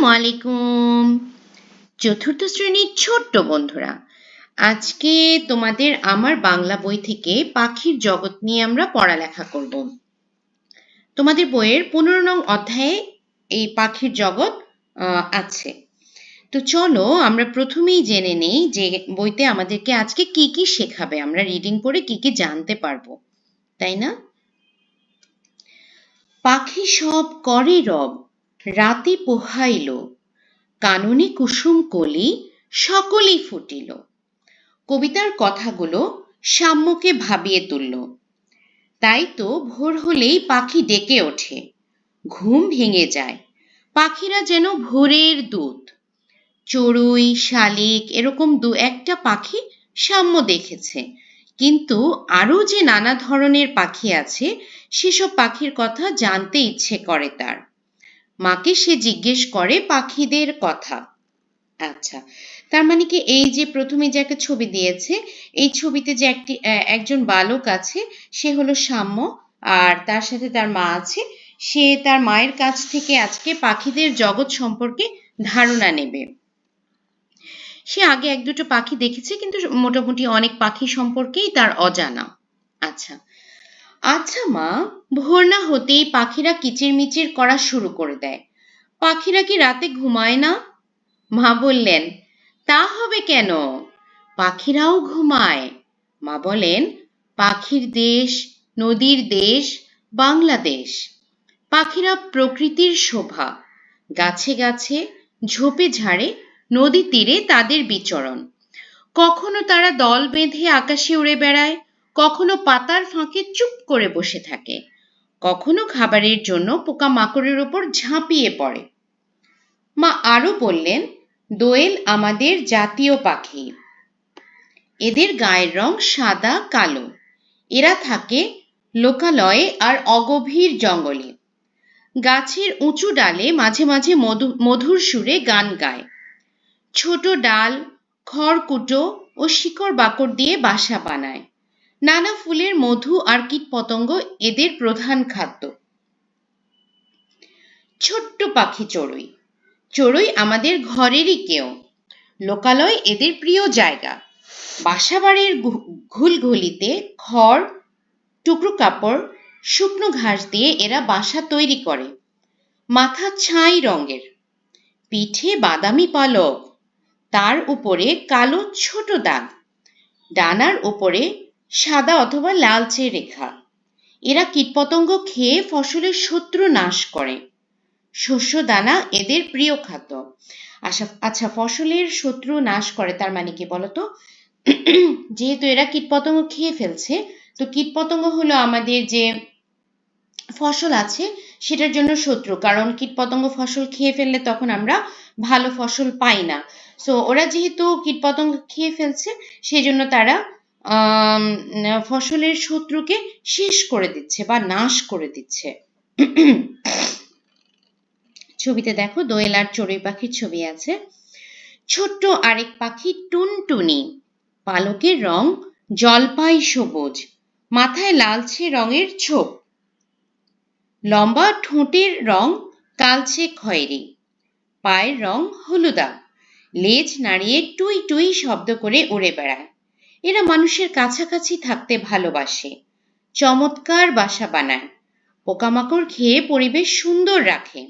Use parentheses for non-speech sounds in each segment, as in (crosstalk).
আসসালামু আলাইকুম। চতুর্থ শ্রেণির ছোট্ট বন্ধুরা, আজকে তোমাদের আমার বাংলা বই থেকে পাখির জগৎ নিয়ে আমরা পড়ালেখা করব। তোমাদের বইয়ের পনেরো নং অধ্যায়ে এই পাখির জগৎ আছে। তো চলো আমরা প্রথমেই জেনে নেই যে বইতে আমাদেরকে আজকে কি কি শেখাবে, আমরা রিডিং পড়ে কি কি জানতে পারব, তাই না? পাখি সব করে রব রাতে পোহাইল, কাননে কুসুম কলি সকলেই ফুটিল। কবিতার কথাগুলো সাম্যকে ভাবিয়ে তুলল। তাই তো ভোর হলেই পাখি ডেকে ওঠে, ঘুম ভেঙে যায়, পাখিরা যেন ভোরের দূত চড়ুই, শালিক এরকম দু একটা পাখি সাম্য দেখেছে, কিন্তু আরও যে নানা ধরনের পাখি আছে, সেসব পাখির কথা জানতে ইচ্ছে করে তার। মাকে সে জিজ্ঞেস করে পাখিদের কথা। আচ্ছা তার মানে কি এই যে প্রথমে যে একটা ছবি দিয়েছে, এই ছবিতে যে একটি একজন বালক আছে, সে হলো সাম্য, আর তার সাথে তার মা আছে, সে তার মায়ের কাছ থেকে আজকে পাখিদের জগৎ সম্পর্কে ধারণা নেবে। সে আগে এক দুটো পাখি দেখেছে, কিন্তু মোটামুটি অনেক পাখি সম্পর্কেই তার অজানা। আচ্ছা আচ্ছা মা, ভোর না হতেই পাখিরা কিচিরমিচির করা শুরু করে দেয়। পাখিরা কি রাতে ঘুমায় না? মা বললেন, তা হবে কেন? পাখিরাও ঘুমায়। মা বলেন, পাখির দেশ, নদীর দেশ, বাংলাদেশ। পাখিরা প্রকৃতির শোভা। গাছে গাছে, ঝোপে ঝাড়ে, নদী তীরে তাদের বিচরণ। কখনো তারা দল বেঁধে আকাশে উড়ে বেড়ায় কখনো পাতার ফাঁকে চুপ করে বসে থাকে, কখনো খাবারের জন্য পোকামাকড়ের ওপর ঝাঁপিয়ে পড়ে। মা আরও বললেন, দোয়েল আমাদের জাতীয় পাখি। এদের গায়ের রং সাদা, কালো। এরা থাকে লোকালয়ে আর অগভীর জঙ্গলে। গাছের উঁচু ডালে মাঝে মাঝে মধু- মধুর সুরে গান গায়। ছোট ডাল, খড়কুটো ও শিকড় বাকড় দিয়ে বাসা বানায়। নানা ফুলের মধু আর কীটপতঙ্গ এদের প্রধান খাদ্য। ছোট্ট পাখি চড়ুই। চড়ুই আমাদের ঘরেরই কেউ। লোকালয় এদের প্রিয় জায়গা। বাসাবাড়ির ঘুলঘুলিতে খড়, টুকরো কাপড়, শুকনো ঘাস দিয়ে এরা বাসা তৈরি করে। মাথা ছাই রঙের। পিঠে বাদামি পালক। তার উপরে কালো ছোট দাগ। ডানার উপরে সাদা অথবা লালচে রেখা। এরা কীটপতঙ্গ খেয়ে ফসলের শত্রু নাশ করে। শস্য দানা এদের প্রিয় খাদ্য। আচ্ছা আচ্ছা ফসলের শত্রু নাশ করে তার মানে কি বলতো? (clears throat) যেহেতু এরা কীটপতঙ্গ খেয়ে ফেলছে, তো কীটপতঙ্গ হলো আমাদের যে ফসল আছে, সেটার জন্য শত্রু। কারণ কীটপতঙ্গ ফসল খেয়ে ফেললে তখন আমরা ভালো ফসল পাই না। সো ওরা যেহেতু কীটপতঙ্গ খেয়ে ফেলছে সেই জন্য তারা ফসলের শত্রুকে শেষ করে দিচ্ছে বা নাশ করে দিচ্ছে। ছবিতে দেখো, দোয়েল আর চড়ুই পাখির ছবি আছে। ছোট্ট আরেক পাখি টুনটুনি। পালকের রং জলপাই সবুজ। মাথায় লালচে রঙের ছোপ। লম্বা ঠোঁটের রং কালচে খয়েরি। পায়ের রং হলুদা। লেজ নাড়িয়ে টুই টুই শব্দ করে উড়ে বেড়ায়। এরা মানুষের কাছাকাছি থাকতে ভালোবাসে। চমৎকার বাসা বানায়। পোকামাকড় খেয়ে পরিবেশ সুন্দর রাখে।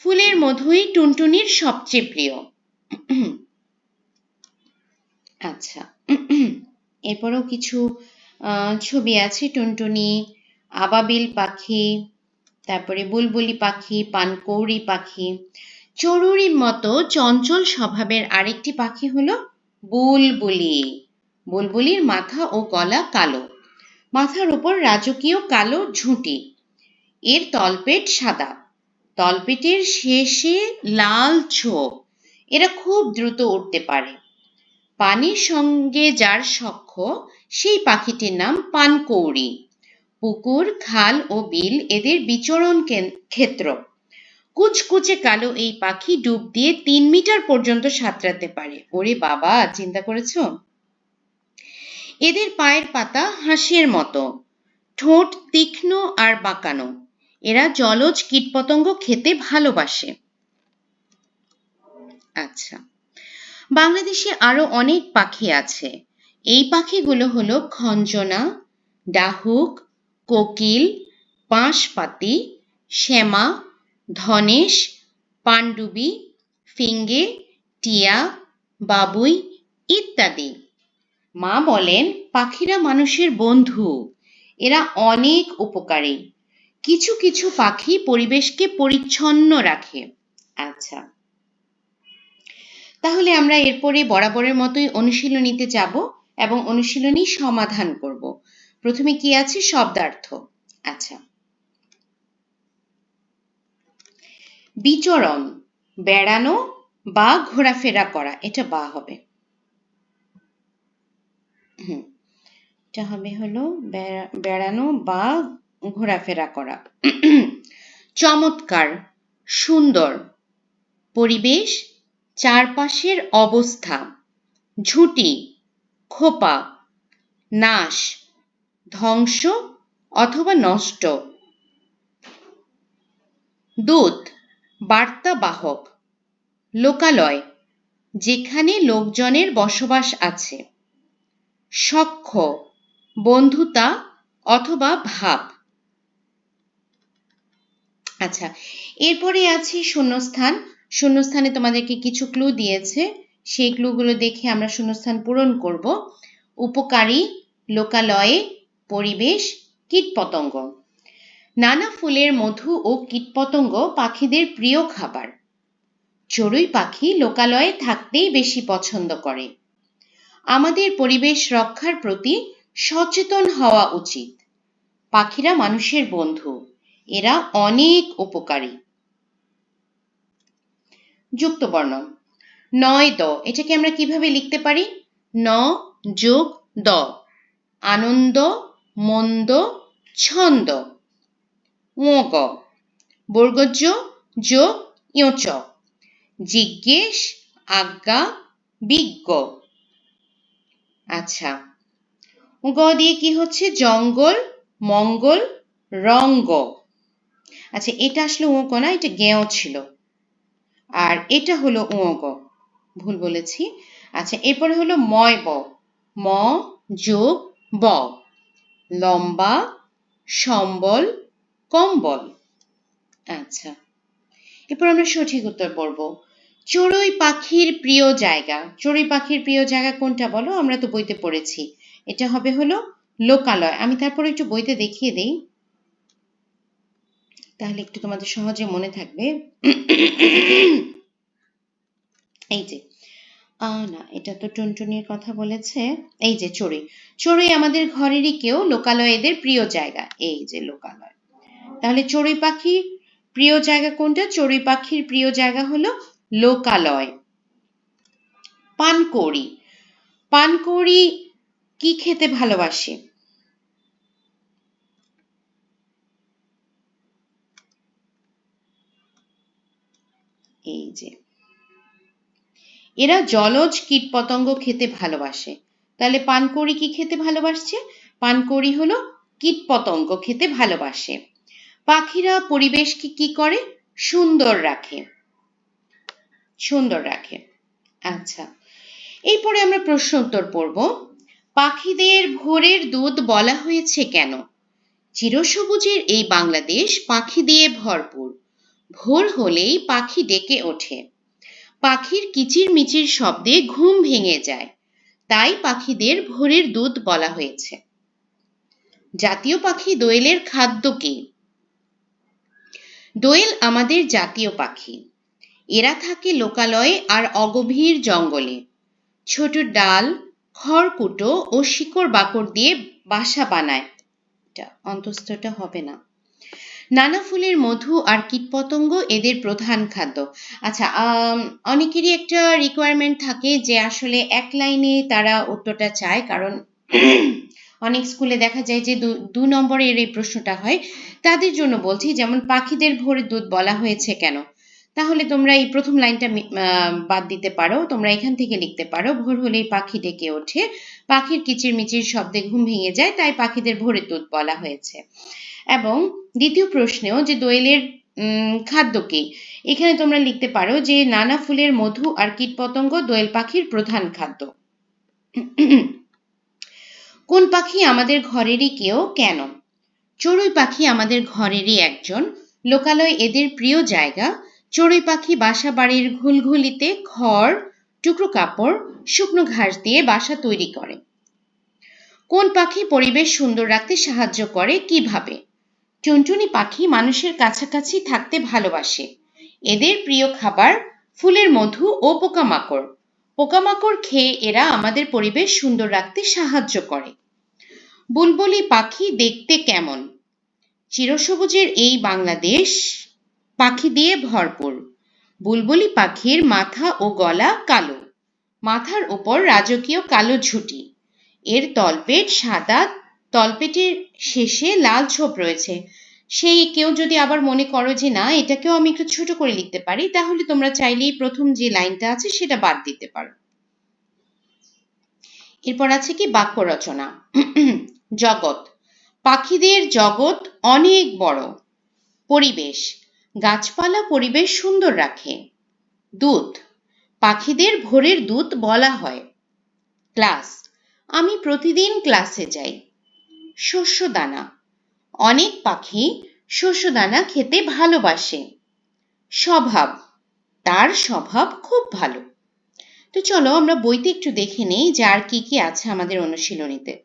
ফুলের মধুই টুনটুনির সবচেয়ে প্রিয়। আচ্ছা এরপরেও কিছু ছবি আছে। টুনটুনি, আবাবিল পাখি, তারপরে বুলবুলি পাখি, পানকৌড়ি পাখি। চড়ুরির মতো চঞ্চল স্বভাবের আরেকটি পাখি হলো বুলবুলি। বুলবুলির মাথা ও গলা কালো। মাথার উপর রাজকীয় কালো ঝুঁটি। এর তলপেট সাদা। তলপেটের শেষে লাল ছোপ। এরা খুব দ্রুত উঠতে পারে। পানির সঙ্গে যার সখ্য, সেই পাখিটির নাম পানকৌড়ি। পুকুর, খাল ও বিল এদের বিচরণ ক্ষেত্র। কুচকুচে কালো এই পাখি ডুব দিয়ে তিন মিটার পর্যন্ত সাঁতরাতে পারে। ওরে বাবা, চিন্তা করেছ? এদের পায়ের পাতা হাঁসের মতো, ঠোঁট তীক্ষ্ণ আর বাঁকানো। এরা জলজ কীটপতঙ্গ খেতে ভালোবাসে। আচ্ছা বাংলাদেশে আরও অনেক পাখি আছে। এই পাখিগুলো হলো খঞ্জনা, ডাহুক, কোকিল, বাঁশপাতি, শ্যামা ধনেশ, পাণ্ডুবি, ফিঙ্গে, টিয়া, বাবুই ইত্যাদি। মা বলেন, পাখিরা মানুষের বন্ধু। এরা অনেক উপকারী। কিছু কিছু পাখি পরিবেশকে পরিচ্ছন্ন রাখে। আচ্ছা। তাহলে আমরা এরপরে বরাবরের মতোই অনুশীলনীতে যাব এবং অনুশীলনী সমাধান করব। প্রথমে কি আছে? শব্দার্থ। আচ্ছা। বিচরণ, বেড়ানো বা ঘোরাফেরা করা, এটা বা হবে। এটা হবে হলো বেড়ানো বা ঘোরাফেরা করা। চমৎকার, সুন্দর, পরিবেশ, চারপাশের অবস্থা, ঝুঁটি, খোপা, নাশ, ধ্বংস অথবা নষ্ট। দূত বার্তাবাহক, লোকালয়, যেখানে লোকজনের বসবাস আছে। সখ্য, বন্ধুতা অথবা ভাব। আচ্ছা এরপরে আছে শূন্যস্থান। শূন্যস্থানে তোমাদেরকে কিছু ক্লু দিয়েছে। সেই ক্লুগুলো দেখে আমরা শূন্যস্থান পূরণ করব। উপকারী, লোকালয়ে, পরিবেশ, কীটপতঙ্গ। নানা ফুলের মধু ও কীটপতঙ্গ পাখিদের প্রিয় খাবার। চড়ুই পাখি লোকালয়ে থাকতেই বেশি পছন্দ করে। আমাদের পরিবেশ রক্ষার প্রতি সচেতন হওয়া উচিত। পাখিরা মানুষের বন্ধু। এরা অনেক উপকারী। যুক্ত বর্ণ নয় দ। এটাকে আমরা কীভাবে লিখতে পারি? ন যোগ দ। আনন্দ, মন্দ, ছন্দ। গ বর্গজ যোগ ইয়চ জিজ্ঞেস আজ্ঞা বিজ্ঞ আচ্ছা। গ দিয়ে কি হচ্ছে? জঙ্গল, মঙ্গল, রঙ্গ। আচ্ছা এটা আসলে উঁক না, এটা গেঁও ছিল। আর এটা হলো উঁক ভুল বলেছি। আচ্ছা এরপরে হলো ময় ব। ম, যোগ, ব। লম্বা, সম্বল কম্বল আচ্ছা। এরপর আমরা সঠিক উত্তর পড়ব চড়ুই পাখির প্রিয় জায়গা। চড়ুই পাখির প্রিয় জায়গা কোনটা বলো? আমরা তো বইতে পড়েছি। এটা হবে হলো লোকালয়। আমি তারপরে একটু বইতে দেখিয়ে দেই। তাহলে একটু তোমাদের সহজে মনে থাকবে। এই যে। না, এটা তো টুনটুনির কথা বলেছে। এই যে চড়ুই। চড়ুই আমাদের ঘরেরই কেউ লোকালয় এদের প্রিয় জায়গা। এই যে লোকালয়। তাহলে চড়ুই পাখির প্রিয় জায়গা কোনটা? চড়ুই পাখির প্রিয় জায়গা হলো লোকালয়। পানকৌড়ি। পানকৌড়ি কি খেতে ভালোবাসে? এই যে। এরা জলজ কীটপতঙ্গ খেতে ভালোবাসে। তাহলে পানকৌড়ি কি খেতে ভালোবাসছে? পানকৌড়ি হলো কীটপতঙ্গ খেতে ভালোবাসে। পাখিরা পরিবেশকে কি করে? সুন্দর রাখে। সুন্দর রাখে। আচ্ছা এরপরে আমরা প্রশ্ন উত্তর পড়ব। পাখিদের ভোরের দুধ বলা হয়েছে কেন? চিরসবুজের এই বাংলাদেশ পাখি দিয়ে ভরপুর। ভোর হলেই পাখি ডেকে ওঠে। পাখির কিচির মিচির শব্দে ঘুম ভেঙে যায়। তাই পাখিদের ভোরের দুধ বলা হয়েছে। জাতীয় পাখি দোয়েলের খাদ্য কি? দোয়েল আমাদের জাতীয় পাখি। এরা থাকে লোকালয়ে আর অগভীর জঙ্গলে। ছোট ডাল, খড়কুটো ও শিকড় বাকড় দিয়ে বাসা বানায়। অন্তস্থটা হবে না। নানা ফুলের মধু আর কীটপতঙ্গ এদের প্রধান খাদ্য। আচ্ছা অনেকেরই একটা রিকোয়ারমেন্ট থাকে যে আসলে এক লাইনে তারা উত্তরটা চায়, কারণ অনেক স্কুলে দেখা যায় যে দু নম্বরের এই প্রশ্নটা হয়, তাদের জন্য বলছি যেমন পাখিদের ভোরের দুধ বলা হয়েছে কেন? তাহলে তোমরা এই প্রথম লাইনটা বাদ দিতে পারো, তোমরা এখান থেকে লিখতে পারো, ভোর হলেই পাখি ডেকে ওঠে, পাখির কিচির মিচির শব্দে ঘুম ভেঙে যায়, তাই পাখিদের ভোরের দুধ বলা হয়েছে। এবং দ্বিতীয় প্রশ্নেও যে দোয়েলের খাদ্য কি? এখানে তোমরা লিখতে পারো যে নানা ফুলের মধু আর কীটপতঙ্গ দোয়েল পাখির প্রধান খাদ্য। কোন পাখি আমাদের ঘরেরই কেউ কেন? চড়ুই পাখি আমাদের ঘরেরই একজন। লোকালয় এদের প্রিয় জায়গা। চড়ুই পাখি বাসা বাড়ির ঘুলঘুলিতে খড়, টুকরো কাপড়, শুকনো ঘাস দিয়ে বাসা তৈরি করে। কোন পাখি পরিবেশ সুন্দর রাখতে সাহায্য করে কীভাবে টুনটুনি পাখি মানুষের কাছাকাছি থাকতে ভালোবাসে। এদের প্রিয় খাবার ফুলের মধু ও পোকামাকড়। পোকামাকড় খেয়ে এরা আমাদের পরিবেশ সুন্দর রাখতে সাহায্য করে। বুলবুলি পাখি দেখতে কেমন? চিরসবুজের এই বাংলাদেশ পাখি দিয়ে ভরপুর। বুলবুলি পাখির মাথা ও গলা কালো। মাথার ওপর রাজকীয় কালো ঝুঁটি। এর তলপেট সাদা, তলপেটের শেষে লাল ছোপ রয়েছে। সেই কেউ যদি আবার মনে করো যে, না, এটাকেও আমি একটু ছোট করে লিখতে পারি, তাহলে তোমরা চাইলেই প্রথম যে লাইনটা আছে সেটা বাদ দিতে পারো। এরপর আছে কি? বাক্য রচনা। (clears throat) জগৎ। পাখিদের জগৎ অনেক বড়। পরিবেশ। গাছপালা পরিবেশ সুন্দর রাখে। দুধ পাখিদের ভোরের দুধ বলা হয়। ক্লাস। আমি প্রতিদিন ক্লাসে যাই। শস্য দানা অনেক পাখি শস্য দানা খেতে ভালোবাসে। স্বভাব, তার স্বভাব খুব ভালো। তো চলো আমরা বইতে একটু দেখে নেই যে আর কি কি আছে আমাদের অনুশীলনীতে।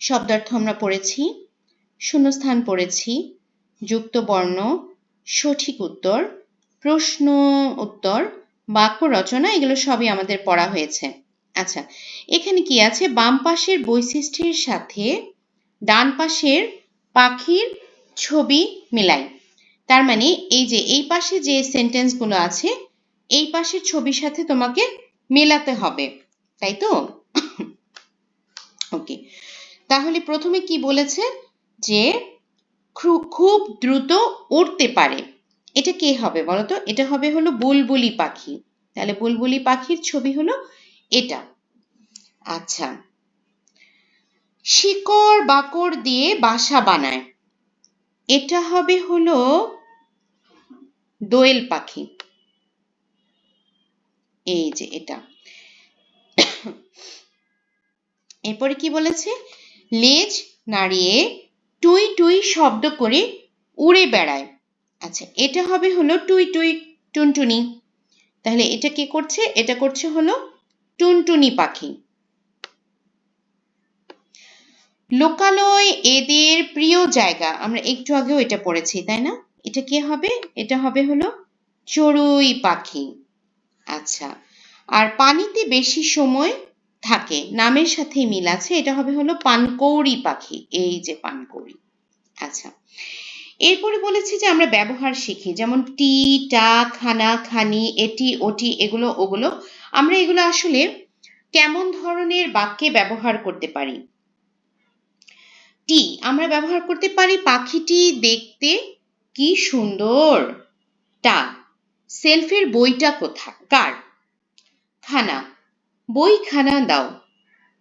শব্দার্থ আমরা পড়েছি, শূন্যস্থান পড়েছি, যুক্ত বর্ণ, সঠিক উত্তর, প্রশ্ন উত্তর, বাক্য রচনা, এগুলো সবই আমাদের পড়া হয়েছে। আচ্ছা এখানে কি আছে? বাম পাশের বৈশিষ্ট্যের সাথে ডান পাশের পাখির ছবি মিলাই। তার মানে এই যে এই পাশে যে সেন্টেন্সগুলো আছে, এই পাশের ছবির সাথে তোমাকে মেলাতে হবে, তাই তো? ওকে তাহলে প্রথমে কি বলেছে? যে খুব দ্রুত উড়তে পারে। এটা কে হবে বলতো? এটা হবে হলো বুলবুলি পাখি। তাহলে বুলবুলি পাখির ছবি হলো এটা। আচ্ছা। শিকড় বাকড় দিয়ে বাসা বানায়। এটা হবে হলো দোয়েল পাখি। এই যে এটা। এরপরে কি বলেছে? লেজ নাড়িয়ে টুই টুই শব্দ করে উড়ে বেড়ায়। আচ্ছা এটা হবে হলো টুই টুই টুনটুনি। তাহলে এটা কি করছে? এটা করছে হলো টুনটুনি পাখি। লোকালয় এদের প্রিয় জায়গা। আমরা একটু আগেও এটা পড়েছি, তাই না? এটা কে হবে? এটা হবে হলো চড়ুই পাখি। আচ্ছা আর পানিতে বেশি সময় থাকে, নামের সাথে মিল আছে, এটা হবে হলো পানকৌড়ি পাখি, এই যে পানকৌড়ি। আচ্ছা এরপরে বলেছি যে আমরা ব্যবহার শিখি, যেমন টি, টা, খানা, খানি, এটি, ওটি, এগুলো, ওগুলো। আমরা এগুলো আসলে কেমন ধরনের বাক্যে ব্যবহার করতে পারি? টি আমরা ব্যবহার করতে পারি পাখিটি দেখতে কি সুন্দর। টা, সেলফের বইটা কোথা, কার? খানা, বই খানা দাও।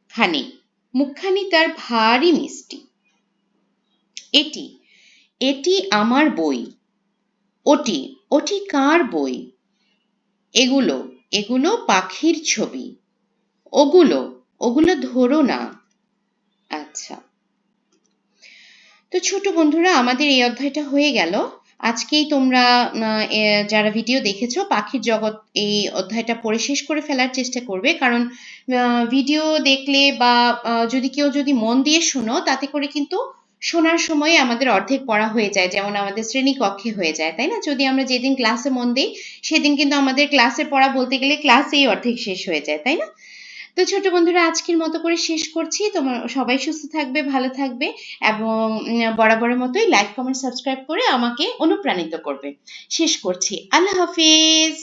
খানি, মুখখানি তার ভারী মিষ্টি। এটি এটি আমার বই। ওটি ওটি কার বই? এগুলো এগুলো পাখির ছবি। ওগুলো ওগুলো ধরো না। আচ্ছা। তো ছোট বন্ধুরা, আমাদের এই অধ্যায়টা হয়ে গেল। আজকেই তোমরা যারা ভিডিও দেখেছ, পাখির জগৎ এই অধ্যায়টা পড়ে শেষ করে ফেলার চেষ্টা করবে। কারণ ভিডিও দেখলে বা যদি কেউ যদি মন দিয়ে শোনো, তাতে করে কিন্তু শোনার সময় আমাদের অর্ধেক পড়া হয়ে যায়, যেমন আমাদের শ্রেণি কক্ষে হয়ে যায়, তাই না? যদি আমরা যেদিন ক্লাসে মন দিই, সেদিন কিন্তু আমাদের ক্লাসে পড়া বলতে গেলে ক্লাসেই অর্ধেক শেষ হয়ে যায়, তাই না? তো ছোট বন্ধুরা, আজকের মতো করে শেষ করছি। তোমার সবাই সুস্থ থাকবে, ভালো থাকবে এবং বরাবরের মতোই লাইক কমেন্ট সাবস্ক্রাইব করে আমাকে অনুপ্রাণিত করবে। শেষ করছি। আল্লাহ হাফিজ!